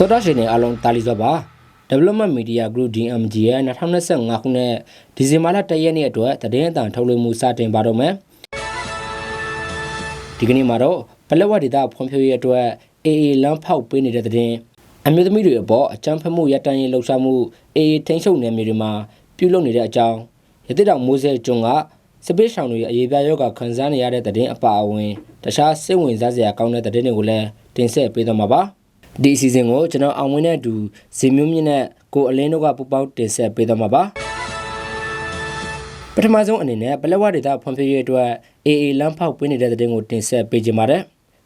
သောတာရှင်တွေအားလုံးတာလီစောပါ Development Media Group DMG ရဲ့2025ခုနှစ်ဒီဇင်ဘာလ1ရက်နေ့အတွက်သတင်းအတန်ထုတ်လွှင့်မှုစတင်ပါတော့မယ်ဒီကနေ့မှာတော့ပလက်ဝဒေတာဖွံ့ဖြိုးရေးအတွက် AA လမ်းဖောက်ပေးနေတဲ့သတင်းအမျိုးသမီးတွေအပေါ်အကြမ်းဖက်မှုရပ်တန့်ရေးလှုပ်ရှားမှု AA ထိန်းချုပ်နယ်မြေတွေမှာပြုလုပ်နေတဲ့အကြောင်းရသစ်တောင်မိုးစဲကျွန်းကစပစ်ဆောင်တွေအရေးပြယောဂခံစားနေရတဲ့သတင်းအပါအဝင်တခြားစိတ်ဝင်စားစရာကောင်းတဲ့သတင်းတွေကိုလည်းတင်ဆက်ပေးသွားမှာပါ ဒီအစီအစဉ်ကိုကျွန်တော်အောင်ဝင်းနဲ့အတူဇင်မျိုးမြင့်နဲ့ကိုအလင်းတို့ကပူပေါင်းတင်ဆက်ပေးသွားမှာပါပထမဆုံးအနေနဲ့ပလက်ဝဒေတာဖွံ့ဖြိုးရေးအတွက် AA လမ်းဖောက်ပေးနေတဲ့သတင်းကိုတင်ဆက်ပေးကြပါမယ်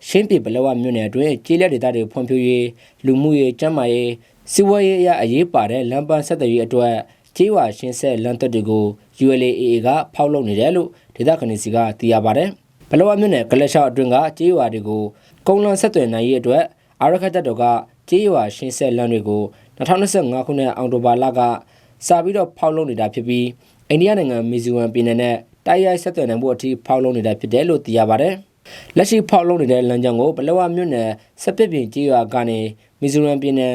ရှင်းပြပလက်ဝမြို့နယ်အတွင်းကျေးလက်ဒေသတွေဖွံ့ဖြိုးရေးလူမှုရေးကျန်းမာရေးစီးပွားရေးအရာအရေးပါတဲ့လမ်းပန်းဆက်သွယ်ရေးအတွက်ကျေးဝါရှင်းဆက်လမ်းတက်တွေကို ULAA ကဖောက်လုပ်နေတယ်လို့ဒေသခံတွေစီကသိရပါတယ်။ဘလဝမြို့နယ်ကလက်ရှောက်အတွင်းကကျေးဝါတွေကိုကုန်းလမ်းဆက်သွယ်နိုင်ရေးအတွက် အာရခတ်တပ်တော်ကကျေးဝါရှင်းဆက်လမ်းတွေကို2025ခုနှစ်အောက်တိုဘာလကစာပြီးတော့ဖောက်လုပ်နေတာဖြစ်ပြီးအိန္ဒိယနိုင်ငံမီဇီယမ်ပြည်နယ်နဲ့တိုက်ရိုက်ဆက်သွယ်နိုင်ဖို့အထိဖောက်လုပ်နေတာဖြစ်တယ်လို့သိရပါတယ်။လက်ရှိဖောက်လုပ်နေတဲ့လမ်းကြောင်းကိုဘလဝမြို့နယ်စပစ်ပြင်ကျေးရွာကနေမီဇီယမ်ပြည်နယ်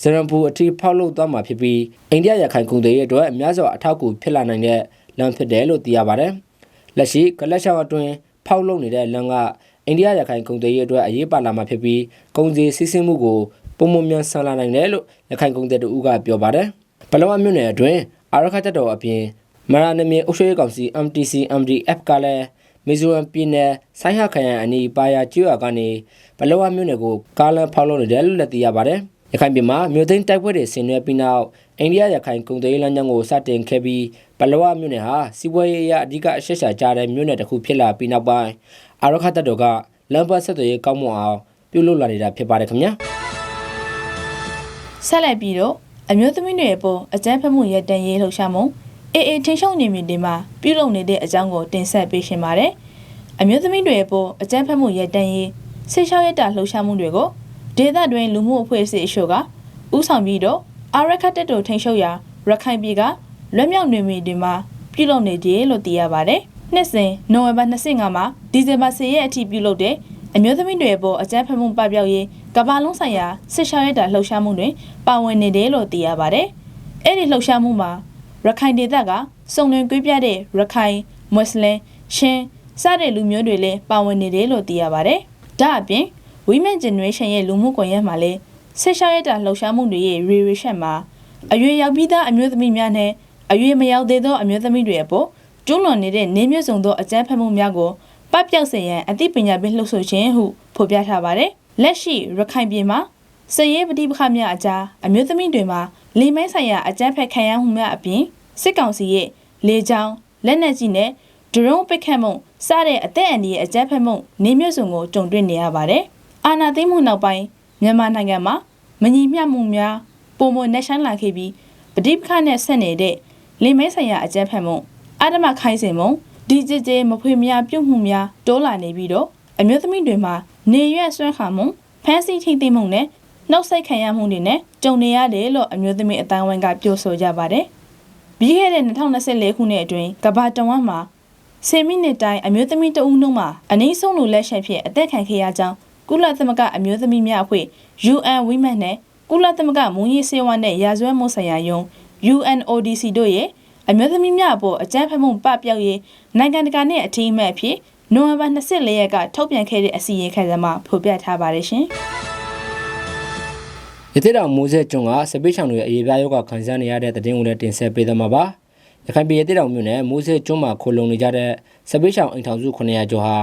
ဇရံပူအထိဖောက်လုပ်သွားမှာဖြစ်ပြီးအိန္ဒိယရခိုင်ကုန်သွယ်ရေးအတွက်အများစွာအထောက်အကူဖြစ်လာနိုင်တဲ့လမ်းဖြစ်တယ်လို့သိရပါတယ်။လက်ရှိကလက်ရှောင်းအတွင်းဖောက်လုပ်နေတဲ့လမ်းက အိန္ဒိယရခိုင်ကုန်သွယ်ရေးအတွက်အရေးပါလာမှာဖြစ်ပြီးကုန်စည်စီးဆင်းမှုကိုပုံမမြန်ဆန်လာနိုင်တယ်လို့ရခိုင်ကုန်သွယ်တူကပြောပါတယ်။ဘလဝမြို့နယ်အတွင်းအာရခတ်တပ်တော်အပြင်မရနမီအုပ်ချုပ်ရေးကောင်စီ MTC MDF ကလည်းမီဇိုရမ်ပြည်နယ်ဆိုင်းဟခရိုင်အနီးပါယာကျွော်ကနေဘလဝမြို့နယ်ကိုကားလမ်းဖောက်လုပ်နေတယ်လို့လည်းသိရပါတယ်။ ရခိုင်ပြည်မှာမြို့သိမ်းတိုက်ပွဲတွေဆင်နွှဲပြီးနောက်အိန္ဒိယရခိုင်ကုန်သွယ်ရေးလမ်းကြောင်းကိုစတင်ခဲ့ပြီးပလဝမြို့နယ်ဟာစီးပွားရေးအရအဓိကအရှက်ရှာကြတဲ့မြို့နယ်တစ်ခုဖြစ်လာပြီးနောက်ပိုင်းအာရခတ်တပ်တော်ကလမ်းပတ်ဆက်သွယ်ရေးကောင်းမွန်အောင်ပြုလုပ်လာနေတာဖြစ်ပါတယ်ခင်ဗျာဆက်လက်ပြီးတော့အမျိုးသမီးတွေအပေါ်အကြမ်းဖက်မှုရပ်တန့်ရေးလှုပ်ရှားမှုအေအေထင်းရှုံနေမြင့်တွေမှာပြုလုပ်နေတဲ့အကြောင်းကိုတင်ဆက်ပေးရှင်ပါတယ်အမျိုးသမီးတွေအပေါ်အကြမ်းဖက်မှုရပ်တန့်ရေးဆိတ်လျှောက်ရတာလှုပ်ရှားမှုတွေကို ဒေသတွင်းလူမှုအဖွဲ့အစည်းအချို့ကဥဆောင်ပြီးတော့အာရခတ်တက်တော်ထိန်ရှုပ်ရာရခိုင်ပြည်ကလွတ်မြောက်နေမီတွေမှာပြုလုပ်နေတယ်လို့သိရပါတယ်။နှစ်စဉ်နိုဝင်ဘာ25မှာဒီဇင်ဘာ10ရက်အထိပြုလုပ်တဲ့အမျိုးသမီးတွေအပေါ်အကြမ်းဖက်မှုပပျောက်ရေးကမ္ဘာလုံးဆိုင်ရာစစ်ရှောင်းရတာလှုပ်ရှားမှုတွေပါဝင်နေတယ်လို့သိရပါတယ်။အဲ့ဒီလှုပ်ရှားမှုမှာရခိုင်ဒေသကစုံလင်ကွေးပြတဲ့ရခိုင်မွတ်စလင်ချင်းစတဲ့လူမျိုးတွေလည်းပါဝင်နေတယ်လို့သိရပါတယ်။ဒါအပြင် Women Generation ရဲ့လူမှုကွန်ရက်မှာလည်းဆက်ရှားရတာလှုပ်ရှားမှုတွေရဲ့ reaction မှာအရွယ်ရောက်ပြီးသားအမျိုးသမီးများနဲ့အရွယ်မရောက်သေးသောအမျိုးသမီးတွေအပေါ်ကျူးလွန်နေတဲ့နေမျိုးစုံသောအကြမ်းဖက်မှုများကိုပပျောက်စေရန်အသိပညာပေးလှုပ်ဆိုခြင်းဟုဖော်ပြထားပါတယ်။လက်ရှိရခိုင်ပြည်မှာစည်ရေးပဋိပက္ခများအကြားအမျိုးသမီးတွေမှာလေမိုင်းဆိုင်ရာအကြမ်းဖက်ခံရမှုများအပြင်စစ်ကောင်စီရဲ့လေကြောင်းလက်နက်ကြီးနဲ့ဒရုန်းပစ်ခတ်မှုစတဲ့အသက်အန္တရာယ်အကြမ်းဖက်မှုနေမျိုးစုံကိုကြုံတွေ့နေရပါတယ်။ အာဏာသိမ်းမှုနောက်ပိုင်းမြန်မာနိုင်ငံမှာမညီမျှမှုများပုံမနှက်ဆိုင်လာခဲ့ပြီးပဋိပက္ခနဲ့ဆက်နေတဲ့လင်မဲဆိုင်ရာအကြမ်းဖက်မှုအာဓမခိုင်းစင်မှုဒီကြည်ကြဲမဖွေများပြုတ်မှုများတိုးလာနေပြီးတော့အမျိုးသမီးတွေမှာနေရွက်ဆွမ်းခါမှုဖမ်းဆီးထိမ့်သိမ်းမှုနဲ့နှုတ်ဆက်ခံရမှုတွေနဲ့ကြုံနေရတယ်လို့အမျိုးသမီးအတိုင်းဝိုင်းကပြောဆိုကြပါတယ်။ပြီးခဲ့တဲ့2024ခုနှစ်အတွင်းကဘာတဝမ်းမှာ10မိနစ်တိုင်းအမျိုးသမီးတဦးနှုံးမှာအနည်းဆုံးလိုလက်ချက်ဖြင့်အသက်ခံခဲ့ရကြောင်း ကုလသမဂ္ဂအမျိုးသမီးများအဖွဲ့ UN Women နဲ့ကုလသမဂ္ဂမွန်ရေးစေဝါနဲ့ရာဇဝတ်မှုဆိုင်ရာယုံ UNODC တို့ရဲ့အမျိုးသမီးများအပေါ်အကြမ်းဖက်မှုပပျောက်ရေးနိုင်ငံတကာနဲ့အထီးအမှတ်အဖြစ်နိုဝင်ဘာ24ရက်ကထုတ်ပြန်ခဲ့တဲ့အစီရင်ခံစာမှာဖော်ပြထားပါတယ်ရှင်။ရသေးတော်မိုးဆက်ကျွန်းကစပိတ်ချောင်တွေအရေးပြားယောဂခံစားနေရတဲ့တဲ့တင်ကိုလည်းတင်ဆက်ပေးသမှာပါ။ ရခိုင်ပြည်ပြည်တောင်မြို့နယ်မိုးစေကျွန်းမှာခိုလုံနေကြတဲ့စပိတ်ဆောင်အိမ်ထောင်စု900ကျော်ဟာ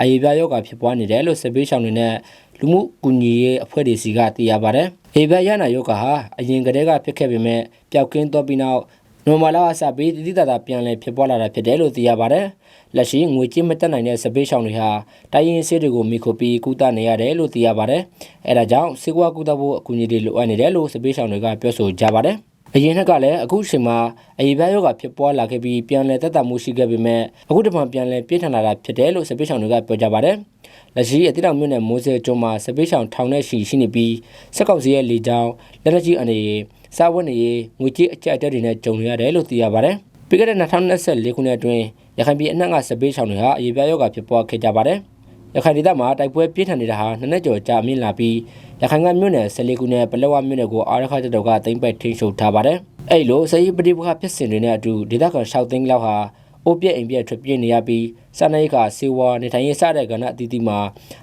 အရေးပြယောဂဖြစ်ပွားနေတယ်လို့စပိတ်ဆောင်တွေနဲ့လူမှုကူညီရေးအဖွဲ့တွေစီကသိရပါတယ်။အေဘရနာယောဂဟာအရင်ကတည်းကဖြစ်ခဲ့ပေမဲ့ပျောက်ကင်းသွားပြီးနောက်နော်မလာအစပြီးတိတိတသာပြန်လည်ဖြစ်ပွားလာတာဖြစ်တယ်လို့သိရပါတယ်။လက်ရှိငွေကြေးမတက်နိုင်တဲ့စပိတ်ဆောင်တွေဟာတိုင်းရင်းဆေးတွေကိုမိခိုပြီးကုသနေရတယ်လို့သိရပါတယ်။အဲဒါကြောင့်စေကွာကုသဖို့အကူအညီတွေလိုအပ်နေတယ်လို့စပိတ်ဆောင်တွေကပြောဆိုကြပါတယ်။ အရင်ကလည်းအခုချိန်မှာအရေးပြားယောဂဖြစ်ပွားလာခဲ့ပြီးပြန်လည်သက်သာမှုရှိခဲ့ပေမဲ့အခုတမှပြန်လည်ပြည့်ထန်လာတာဖြစ်တယ်လို့စပိတ်ဆောင်တွေကပြောကြပါတယ်။လက်ရှိအတိတောင်မြို့နယ်မိုးစဲကျွန်းမှာစပိတ်ဆောင်ထောင်နဲ့ရှိရှိနေပြီးစက်ကောက်စီရဲ့လေကြောင်းလက်လက်ကြီးအနေနဲ့စားဝတ်နေရေးငွေကြေးအကျပ်အတက်တွေနဲ့ကြုံနေရတယ်လို့သိရပါတယ်။ပြီးခဲ့တဲ့2024ခုနှစ်အတွင်းရခိုင်ပြည်အနှံ့ကစပိတ်ဆောင်တွေဟာအရေးပြားယောဂဖြစ်ပွားခဲ့ကြပါတယ်။ ရခိုင်ဒေသမှာတိုက်ပွဲပြင်းထန်နေတာဟာနှစ်နှစ်ကျော်ကြာမြင့်လာပြီးရခိုင်ကမြို့နယ်14ခုနဲ့ပလက်ဝမြို့နယ်ကိုအာရခတပ်တော်ကသိမ်းပိုက်ထိန်းချုပ်ထားပါတယ်။အဲ့လိုစစ်ရေးပဋိပက္ခဖြစ်စဉ်တွေနဲ့အတူဒေသခံရှောက်သိန်းလောက်ဟာအိုးပြက်အိမ်ပြက်ထွက်ပြေးနေရပြီးစာနယ်ကစေဝါနေထိုင်ရေးစတဲ့ကဏ္ဍအသီးသီးမှာ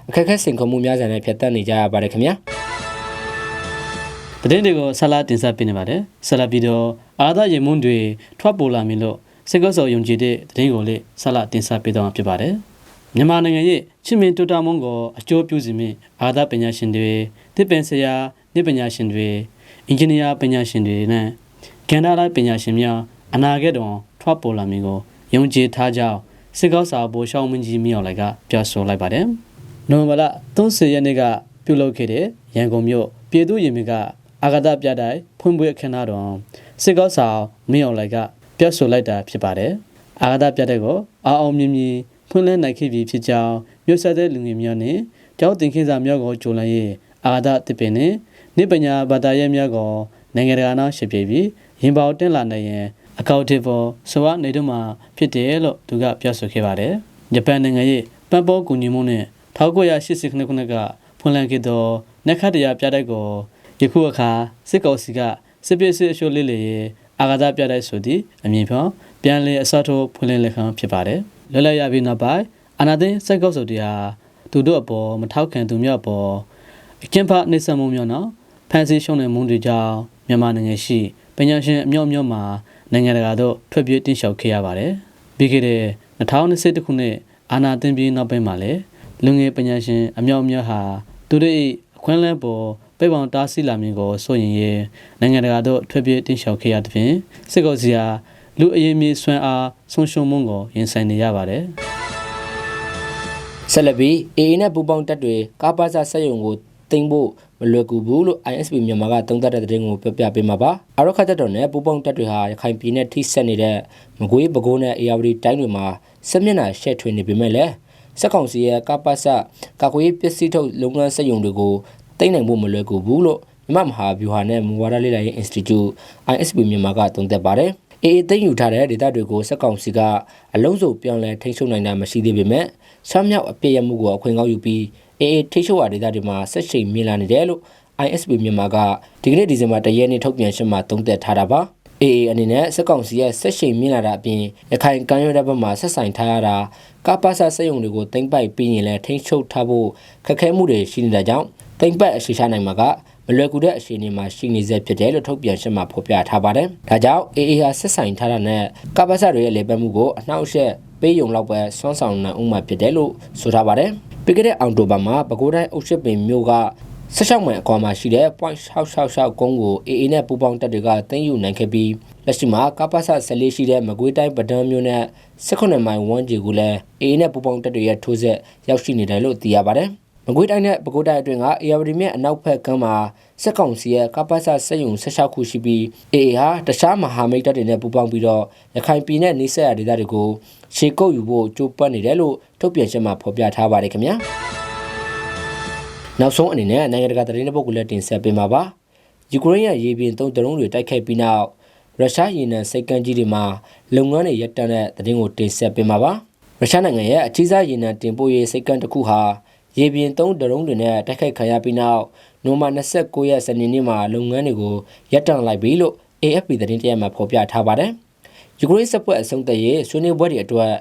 အခက်အခဲစင်ခုံမှုများစွာနဲ့ဖျက်ဆီးနေကြရပါတယ်ခင်ဗျာသတင်းတွေကိုဆက်လက်တင်ဆက်ပေးနေပါတယ်ဆက်လက်ပြီးတော့အာသာရေမွန်းတွေထွက်ပေါ်လာမည်လို့စစ်ကော့စော်ယုံကြည်တဲ့သတင်းကိုလေးဆက်လက်တင်ဆက်ပေးတော့မှာဖြစ်ပါတယ် မြန်မာနိုင်ငံရဲ့ချင်းမင်းတူတာမွန်ကိုအကျိုးပြုစီမင်းအာသာပညာရှင်တွေသစ်ပင်ဆရာနှစ်ပညာရှင်တွေအင်ဂျင်နီယာပညာရှင်တွေနဲ့ကန္တာလာပညာရှင်များအနာဂတ်တော်ထွက်ပေါ်လာမည်ကိုယုံကြည်ထားကြောင်းစစ်ကော့စာဘိုရှောင်းမင်းကြီးမြောက်လိုက် ကပြောဆိုလိုက်ပါတယ်နိုဝင်ဘာလ30ရက်နေ့ကပြုလုပ်ခဲ့တဲ့ရန်ကုန်မြို့ပြည်သူ့ရင်မြစ်ကအာဂတပြတိုင်ဖွင့်ပွဲအခမ်းအနားတော်စစ်ကောက်ဆောင်မင်းအောင်လိုက်ကပြောဆိုလိုက်တာဖြစ်ပါတယ်။အာဂတပြတဲ့ကိုအာအောင်မြင်မြင် ဖွင့်လှစ်နိုင်ခဲ့ပြီဖြစ်ကြောင်းမြို့ဆက်တဲ့လူငယ်များနဲ့ကျောင်းတင်ခင်းစာများကိုဂျိုလန်ရဲ့အာဂတတစ်ပင်နဲ့နိပညာဘာသာရေးများကိုနိုင်ငံတကာနာရှိပြပြီးရင်ပေါတင်လာနိုင်ရင်အကောင့်တစ်ပေါ်ဆိုဝနေတို့မှာဖြစ်တယ်လို့သူကပြောဆိုခဲ့ပါတယ်။ဂျပန်နိုင်ငံရဲ့ပန်ပေါ်ကူညီမှုနဲ့1980ခုနှစ်ကဖွင့်လှစ်ခဲ့သောနက္ခတ္တရပြတဲ့ကိုယခုအခါစစ်ကောင်စီကစစ်ပစ်စစ်အရှိုးလေးလေရဲ့အာဂါသပြတဲ့ဆိုသည့်အမည်ဖြောင်းပြန်လည်အစောထိုးဖွင့်လင်းလက်ခံဖြစ်ပါတယ် လွတ်လပ်ရပြီးနောက်ပိုင်းအာနာသိန်းစစ်ကောင်စီတရားသူတို့အပေါ်မထောက်ခံသူများအပေါ်အကျဉ်းဖနှိမ့်ဆက်မှုမျိုးနော်ဖန်ဆီးရှုံးတဲ့မှုတွေကြောင့်မြန်မာနိုင်ငံရှိပညာရှင်အမျိုးမျိုးမှာနိုင်ငံတကာသို့ထွက်ပြေးတင်ရှောက်ခဲ့ရပါတယ်ပြီးခဲ့တဲ့2021ခုနှစ်အာနာသိန်းပြီးနောက်ပိုင်းမှာလည်းလူငယ်ပညာရှင်အမျိုးမျိုးဟာသူတို့၏အခွင့်အလမ်းပေါ်ပိတ်ပေါင်တားဆီးလာမည်ကိုဆိုရင်ရင်နိုင်ငံတကာသို့ထွက်ပြေးတင်ရှောက်ခဲ့ရသဖြင့်စစ်ကောင်စီဟာ လူအရင်မြေဆွမ်းအားဆုံးရှုံးမှုကိုရင်ဆိုင်နေရပါတယ်ဆက်လက်ပြီး AA နဲ့ပူပေါင်းတပ်တွေကားပါစာဆက်ယုံကိုတင်ဖို့မလွယ်ကူဘူးလို့ ISP မြန်မာကသုံးသပ်တဲ့သတင်းကိုပြောပြပေးမှာပါ။အာရခတ်တပ်တော်နဲ့ပူပေါင်းတပ်တွေဟာရခိုင်ပြည်နယ်ထိစက်နေတဲ့မကွေးပဲခူးနဲ့အေရဝတီတိုင်းတွေမှာစစ်မျက်နှာရှက်ထွေနေပေမဲ့လည်းစက်ကောင်စီရဲ့ကားပါစာကာကွယ်ပစ္စည်းထုတ်လုပ်ငန်းဆက်ယုံတွေကိုတင်နိုင်ဖို့မလွယ်ကူဘူးလို့မြမမဟာဗျူဟာနဲ့မူဝါဒလေ့လာရေး Institute ISP မြန်မာကသုံးသပ်ပါတယ်။ AA သိမ်းယူထားတဲ့ဒေသတွေကိုစက်ကောင်စီကအလုံးစုံပြောင်းလဲထိန်းချုပ်နိုင်တာမရှိသေးပေမဲ့ဆွမ်းမြောက်အပြည့်ရမှုကိုအခွင့်ကောင်းယူပြီး AA ထိန်းချုပ်ရာဒေသတွေမှာဆက်ရှိန်မြင့်လာနေတယ်လို့ ISP မြန်မာကဒီကနေ့ဒီဇင်ဘာ၁ရက်နေ့ထုတ်ပြန်ရှင်းမှာသုံးသပ်ထားတာပါ AA အနေနဲ့စက်ကောင်စီရဲ့ဆက်ရှိန်မြင့်လာတာအပြင်ရခိုင်ကမ်းရိုးတန်းဘက်မှာဆက်ဆိုင်ထားရတာကာပါစာစက်ရုံတွေကိုတင်ပိုက်ပြီးရင်လည်းထိန်းချုပ်ထားဖို့ခက်ခဲမှုတွေရှိနေတာကြောင့်တင်ပိုက်အရှိရှာနိုင်မှာက မလွယ်ကူတဲ့အခြေအနေမှာရှိနေစေဖြစ်တယ်လို့ထုတ်ပြန်ရှင်းမှာဖော်ပြထားပါတယ်။ဒါကြောင့် AA ဟာဆက်ဆိုင်ထားတာနဲ့ကာပါစာတွေရဲ့လေပတ်မှုကိုအနှောက်အယှက်ပေးယုံလောက်ပဲစွမ်းဆောင်နိုင်ဥမှာဖြစ်တယ်လို့ဆိုထားပါတယ်။ပြီးခဲ့တဲ့အောက်တိုဘာမှာပဲခူးတိုင်းအုပ်ရှစ်ပင်မြို့က16မိုင်အကွာမှာရှိတဲ့ point 666 ကုန်းကို AA နဲ့ပူးပေါင်းတပ်တွေကသိမ်းယူနိုင်ခဲ့ပြီးလက်ရှိမှာကပ္ပစ14ရှိတဲ့မကွေးတိုင်းပဒံမြို့နဲ့18မိုင်ဝန်းကျင်ကိုလည်း AA နဲ့ပူးပေါင်းတပ်တွေရဲ့ထိုးဆက်ရောက်ရှိနေတယ်လို့သိရပါတယ်။ မကွေးတိုင်းနဲ့ပဲခူးတိုင်းအတွင်းကအေယာဝတီမြစ်အနောက်ဘက်ကမ်းမှာစက်ကောင်စီရဲ့ကပ္ပစစက်ယုံ16ခုရှိပြီး AA ဟာတခြားမဟာမိတ်တပ်တွေနဲ့ပူးပေါင်းပြီးတော့ရခိုင်ပြည်နယ်နေဆက်ရဒေသတွေကိုရှေကုတ်ယူဖို့ကြိုးပမ်းနေတယ်လို့ထုတ်ပြန်ချက်မှာဖော်ပြထားပါတယ်ခင်ဗျာ။နောက်ဆုံးအနေနဲ့နိုင်ငံတကာသတင်းတွေပုဂ္ဂိုလ်လက်တင်ဆက်ပေးမှာပါ။ယူကရိန်းရဲ့ရေပြင်သုံးဒရုန်းတွေတိုက်ခိုက်ပြီးနောက်ရုရှားရေနံစိတ်ကမ်းကြီးတွေမှာလုပ်ငန်းတွေရပ်တန့်တဲ့သတင်းကိုတင်ဆက်ပေးမှာပါ။ရုရှားနိုင်ငံရဲ့အကြီးစားရေနံတင်ပို့ရေးစိတ်ကမ်းတစ်ခုဟာ ရေပြင်သုံးဒရုန်းတွေနဲ့တိုက်ခိုက်ခံရပြီးနောက်နိုဝင်ဘာ29ရက်စနေနေ့မှာလုပ်ငန်းတွေကိုရပ်တန့်လိုက်ပြီလို့ AFP သတင်းတရက်မှာဖော်ပြထားပါတယ်။ယူကရိန်းစစ်ပွဲအဆုံးသတ်ရေးဆွေးနွေးပွဲတွေအတွက်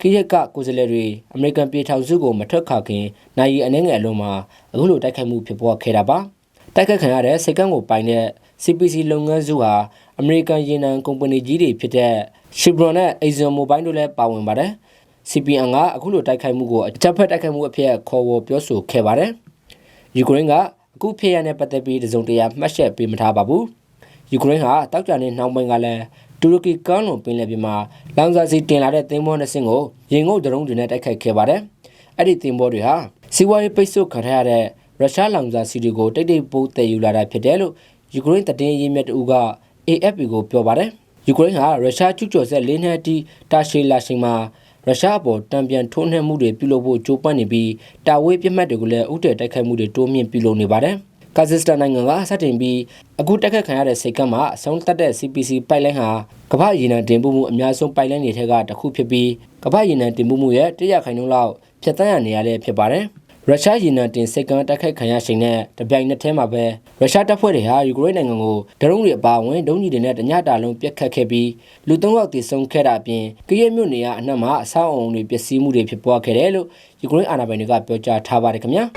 ခိရက်ကကိုယ်စားလှယ်တွေအမေရိကန်ပြည်ထောင်စုကိုမထွက်ခါခင်နိုင်ရီအနှဲငယ်အလုံးမှာအခုလိုတိုက်ခိုက်မှုဖြစ်ပေါ်ခဲ့တာပါ။တိုက်ခိုက်ခံရတဲ့စိတ်ကန်းကိုပိုင်တဲ့ CPC လုပ်ငန်းစုဟာအမေရိကန်ရေနံကုမ္ပဏီကြီးတွေဖြစ်တဲ့ Chevron နဲ့ Exxon Mobil တို့လည်းပါဝင်ပါတယ်။ CPN ကအခုလိုတိုက်ခိုက်မှုကိုအကြမ်းဖက်တိုက်ခိုက်မှုအဖြစ်ခေါ်ဝေါ်ပြောဆိုခဲ့ပါတယ်။ယူကရိန်းကအခုဖြစ်ရတဲ့ပတ်သက်ပြီးတစုံတရာမှတ်ချက်ပေးမထားပါဘူး။ယူကရိန်းဟာတောက်ကြတဲ့နှောင်းပိုင်းကလည်းတူရကီကမ်းလွန်ပင်လယ်ပြင်မှာလောင်စာစီတင်လာတဲ့သင်္ဘောနှစ်စင်းကိုရင်ငုတ်ဒရုန်းတွေနဲ့တိုက်ခိုက်ခဲ့ပါတယ်။အဲ့ဒီသင်္ဘောတွေဟာစီးပွားရေးပိတ်ဆို့ခံထားရတဲ့ရုရှားလောင်စာစီတွေကိုတိတ်တိတ်ပိုးတည်ယူလာတာဖြစ်တယ်လို့ယူကရိန်းတည်င်းရင်းမြစ်တူက AFP ကိုပြောပါတယ်။ယူကရိန်းဟာရုရှားကျူးကျော်ဆက်လေးနှစ်တီတာရှီလာရှင်မှာ ရုရှားအပေါ်တံပြန်ထိုးနှက်မှုတွေပြုလုပ်ဖို့ကြိုးပမ်းနေပြီးတာဝေးပြစ်မှတ်တွေကိုလည်းဥတည်တိုက်ခိုက်မှုတွေတိုးမြင့်ပြုလုပ်နေပါတယ်။ကာဇစ်စတန်နိုင်ငံကစတင်ပြီးအခုတက်ခတ်ခံရတဲ့စိတ်ကမ်းမှာအဆုံးတက်တဲ့ CPC ပိုက်လိုင်းဟာကမ္ဘာရေနံတင်ပို့မှုအများဆုံးပိုက်လိုင်းတွေထက်ကတစ်ခုဖြစ်ပြီးကမ္ဘာရေနံတင်ပို့မှုရဲ့တရခိုင်နှုန်းလောက်ဖြတ်တန်းရနေရတဲ့ဖြစ်ပါတယ်။ ရုရှားရေနံတင်စိတ်ကမ်းတက်ခတ်ခံရချိန်နဲ့တပြိုင်နက်တည်းမှာပဲရုရှားတပ်ဖွဲ့တွေဟာယူကရိန်းနိုင်ငံကိုဒရုန်းတွေအပါအဝင်ဒုံးကြီးတွေနဲ့တညတာလုံးပစ်ခတ်ခဲ့ပြီးလူ၃ယောက်သေဆုံးခဲ့တာအပြင်ကရဲမြို့နေရအနှံ့မှာအဆောက်အအုံတွေပျက်စီးမှုတွေဖြစ်ပွားခဲ့တယ်လို့ယူကရိန်းအာဏာပိုင်တွေကပြောကြားထားပါတယ်ခင်ဗျာ။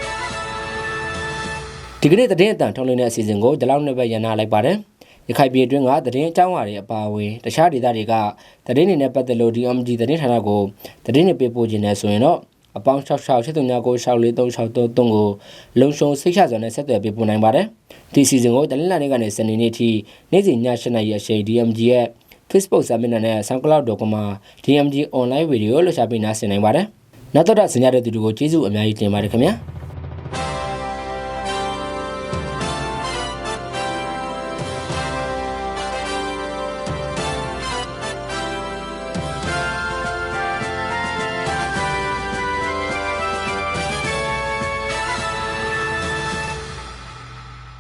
ဒီကနေ့သတင်းအတန်ထုတ်လွှင့်တဲ့အစီအစဉ်ကိုဒီလောက်နဲ့ပဲရန်နာလိုက်ပါတယ်။ရခိုင်ပြည်အတွင်းကသတင်းအကြောင်းအရာတွေအပါအဝင်တခြားဒေသတွေကသတင်းတွေနဲ့ပတ်သက်လို့ DMG သတင်းဌာနကိုသတင်းတွေပေးပို့ခြင်းနဲ့ဆိုရင်တော့ အပေါင်း66 73ကို64363ကိုလုံရှုံစိတ်ချစွာနဲ့ဆက်သွယ်ပေးပို့နိုင်ပါတယ်။ဒီအစီအစဉ်ကိုတလင်းလာနေ့ကနေစနေနေ့ထိနေ့စဉ်ည7:00နာရီအချိန် DMG ရဲ့ Facebook စာမျက်နှာနဲ့ SoundCloud.com မှာ DMG online video လို့ရှာပေးနားဆင်နိုင်ပါတယ်။နောက်တော့စင်ရတဲ့သူတွေကိုကျေးဇူးအများကြီးတင်ပါတယ်ခင်ဗျာ။